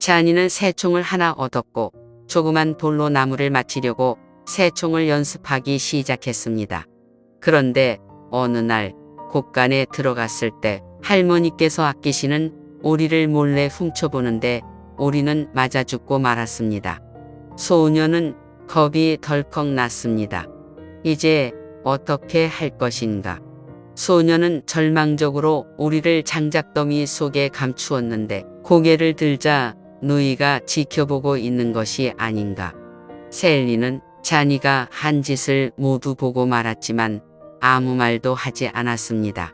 잔이는 새총을 하나 얻었고 조그만 돌로 나무를 맞히려고 새총을 연습하기 시작했습니다. 그런데 어느 날 곳간에 들어갔을 때 할머니께서 아끼시는 오리를 몰래 훔쳐보는데 오리는 맞아 죽고 말았습니다. 소녀는 겁이 덜컥 났습니다. 이제 어떻게 할 것인가? 소녀는 절망적으로 오리를 장작더미 속에 감추었는데 고개를 들자 누이가 지켜보고 있는 것이 아닌가. 셀리는 자니가 한 짓을 모두 보고 말았지만 아무 말도 하지 않았습니다.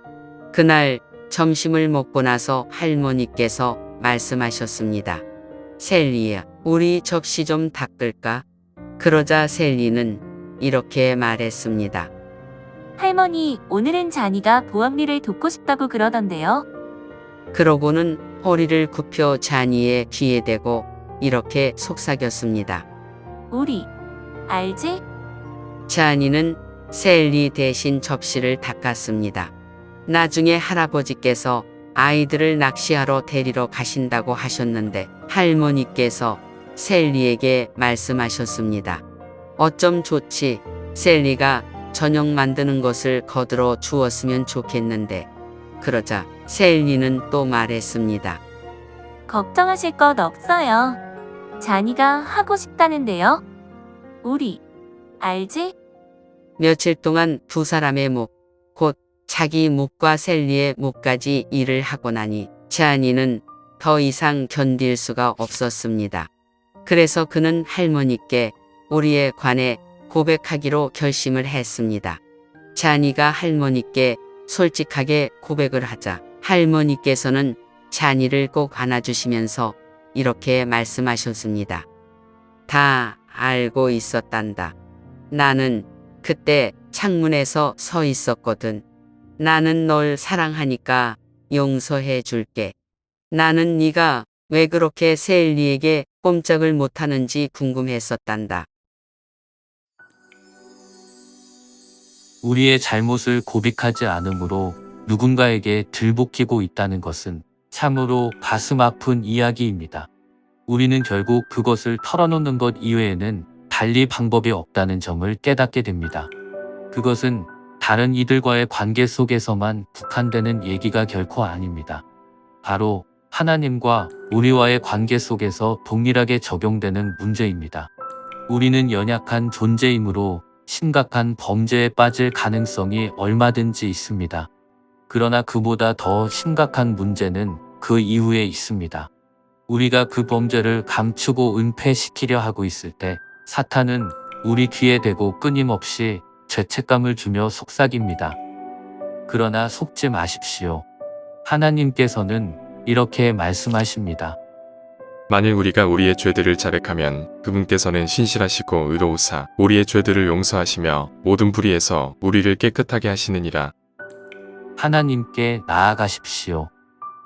그날 점심을 먹고 나서 할머니께서 말씀하셨습니다. 셀리야, 우리 접시 좀 닦을까? 그러자 셀리는 이렇게 말했습니다. 할머니, 오늘은 자니가 보암리를 돕고 싶다고 그러던데요. 그러고는 허리를 굽혀 자니의 귀에 대고 이렇게 속삭였습니다. 우리, 알지? 자니는 셀리 대신 접시를 닦았습니다. 나중에 할아버지께서 아이들을 낚시하러 데리러 가신다고 하셨는데 할머니께서 셀리에게 말씀하셨습니다. 어쩜 좋지. 셀리가 저녁 만드는 것을 거들어 주었으면 좋겠는데. 그러자 셀리는 또 말했습니다. 걱정하실 것 없어요. 자니가 하고 싶다는데요. 우리, 알지? 며칠 동안 두 사람의 목, 곧 자기 목과 셀리의 목까지 일을 하고 나니 자니는 더 이상 견딜 수가 없었습니다. 그래서 그는 할머니께 우리에 관해 고백하기로 결심을 했습니다. 자니가 할머니께 솔직하게 고백을 하자 할머니께서는 자니를 꼭 안아주시면서 이렇게 말씀하셨습니다. 다 알고 있었단다. 나는 그때 창문에서 서 있었거든. 나는 널 사랑하니까 용서해 줄게. 나는 네가 왜 그렇게 세일리에게 꼼짝을 못하는지 궁금했었단다. 우리의 잘못을 고백하지 않으므로 누군가에게 들볶이고 있다는 것은 참으로 가슴 아픈 이야기입니다. 우리는 결국 그것을 털어놓는 것 이외에는 달리 방법이 없다는 점을 깨닫게 됩니다. 그것은 다른 이들과의 관계 속에서만 국한되는 얘기가 결코 아닙니다. 바로 하나님과 우리와의 관계 속에서 동일하게 적용되는 문제입니다. 우리는 연약한 존재이므로 심각한 범죄에 빠질 가능성이 얼마든지 있습니다. 그러나 그보다 더 심각한 문제는 그 이후에 있습니다. 우리가 그 범죄를 감추고 은폐시키려 하고 있을 때 사탄은 우리 귀에 대고 끊임없이 죄책감을 주며 속삭입니다. 그러나 속지 마십시오. 하나님께서는 이렇게 말씀하십니다. 만일 우리가 우리의 죄들을 자백하면 그분께서는 신실하시고 의로우사 우리의 죄들을 용서하시며 모든 불의에서 우리를 깨끗하게 하시느니라. 하나님께 나아가십시오.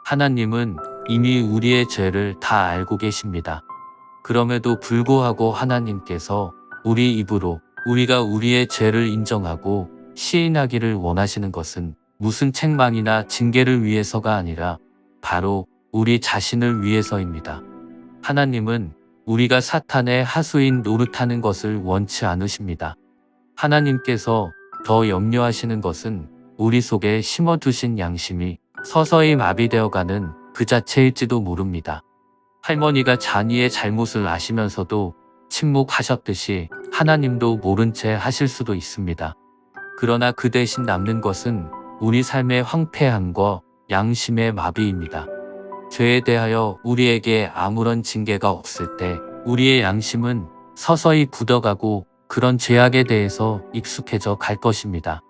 하나님은 이미 우리의 죄를 다 알고 계십니다. 그럼에도 불구하고 하나님께서 우리 입으로 우리가 우리의 죄를 인정하고 시인하기를 원하시는 것은 무슨 책망이나 징계를 위해서가 아니라 바로 우리 자신을 위해서입니다. 하나님은 우리가 사탄의 하수인 노릇하는 것을 원치 않으십니다. 하나님께서 더 염려하시는 것은 우리 속에 심어두신 양심이 서서히 마비되어가는 그 자체일지도 모릅니다. 할머니가 자니의 잘못을 아시면서도 침묵하셨듯이 하나님도 모른 채 하실 수도 있습니다. 그러나 그 대신 남는 것은 우리 삶의 황폐함과 양심의 마비입니다. 죄에 대하여 우리에게 아무런 징계가 없을 때 우리의 양심은 서서히 굳어가고 그런 죄악에 대해서 익숙해져 갈 것입니다.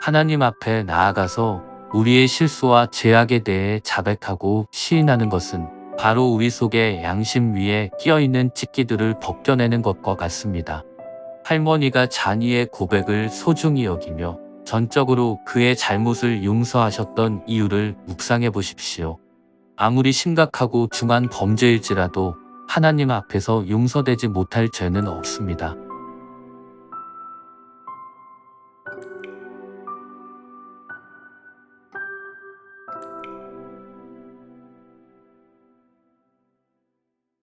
하나님 앞에 나아가서 우리의 실수와 죄악에 대해 자백하고 시인하는 것은 바로 우리 속에 양심 위에 끼어있는 찢기들을 벗겨내는 것과 같습니다. 할머니가 자니의 고백을 소중히 여기며 전적으로 그의 잘못을 용서하셨던 이유를 묵상해 보십시오. 아무리 심각하고 중한 범죄일지라도 하나님 앞에서 용서되지 못할 죄는 없습니다.